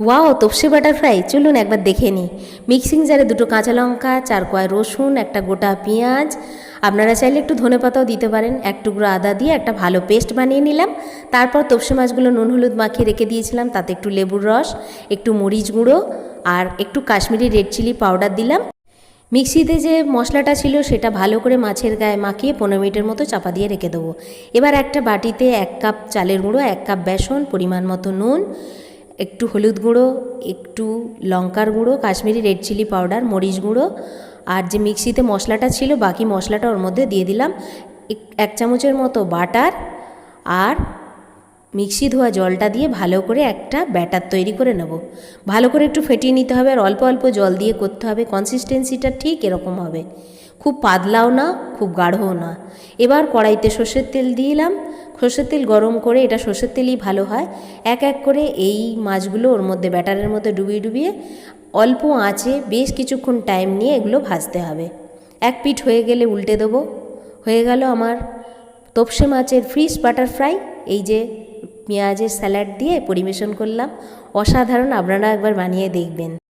Wow তপসে butter fry চলুন একবার দেখে নিই। মিক্সিং জারে দুটো কাঁচা লঙ্কা, চার কয় রসুন, একটা গোটা পেঁয়াজ। আপনারা চাইলে একটু ধনে পাতাও দিতে পারেন। এক টুকরো আদা দিয়ে একটা ভালো পেস্ট বানিয়ে নিলাম। তারপর তপসে মাছগুলো নুন হলুদ মাখিয়ে রেখে দিয়েছিলাম। তাতে একটু লেবুর রস, একটু মরিচ গুঁড়ো আর একটু কাশ্মীরি রেড চিলি পাউডার দিলাম। মিক্সিতে যে মশলাটা ছিল সেটা ভালো করে মাছের গায়ে মাখিয়ে পনেরো মিনিটের মতো চাপা দিয়ে রেখে দেবো। এবার একটা বাটিতে এক কাপ চালের গুঁড়ো, এক কাপ বেসন, পরিমাণ মতো নুন একটু হলুদ গুঁড়ো, একটু লঙ্কার গুঁড়ো, কাশ্মীরি রেড চিলি পাউডার মরিচ গুঁড়ো আর যে মিক্সিতে মশলাটা ছিল বাকি মশলাটা ওর মধ্যে দিয়ে দিলাম। এক- চামচের মতো বাটার আর মিক্সি ধোয়া জলটা দিয়ে ভালো করে একটা ব্যাটার তৈরি করে নেব। ভালো করে একটু ফেটিয়ে নিতে হবে আর অল্প অল্প জল দিয়ে করতে হবে। কনসিস্টেন্সিটা ঠিক এরকম হবে। খুব পাতলাও না, খুব গাঢ়ও না। এবার কড়াইতে সর্ষের তেল দিলাম সর্ষের তেল গরম করে এটা সর্ষের তেলই ভালো হয়। এক এক করে এই মাছগুলো ওর মধ্যে ব্যাটারের মধ্যে ডুবিয়ে ডুবিয়ে অল্প আঁচে বেশ কিছুক্ষণ টাইম নিয়ে এগুলো ভাজতে হবে। এক পিঠ হয়ে গেলে উল্টে দেবো। হয়ে গেল আমার তপসে মাছের ফ্রিশ বাটার ফ্রাই এই যে পেঁয়াজের স্যালাড দিয়ে পরিবেশন করলাম। অসাধারণ আপনারা একবার বানিয়ে দেখবেন।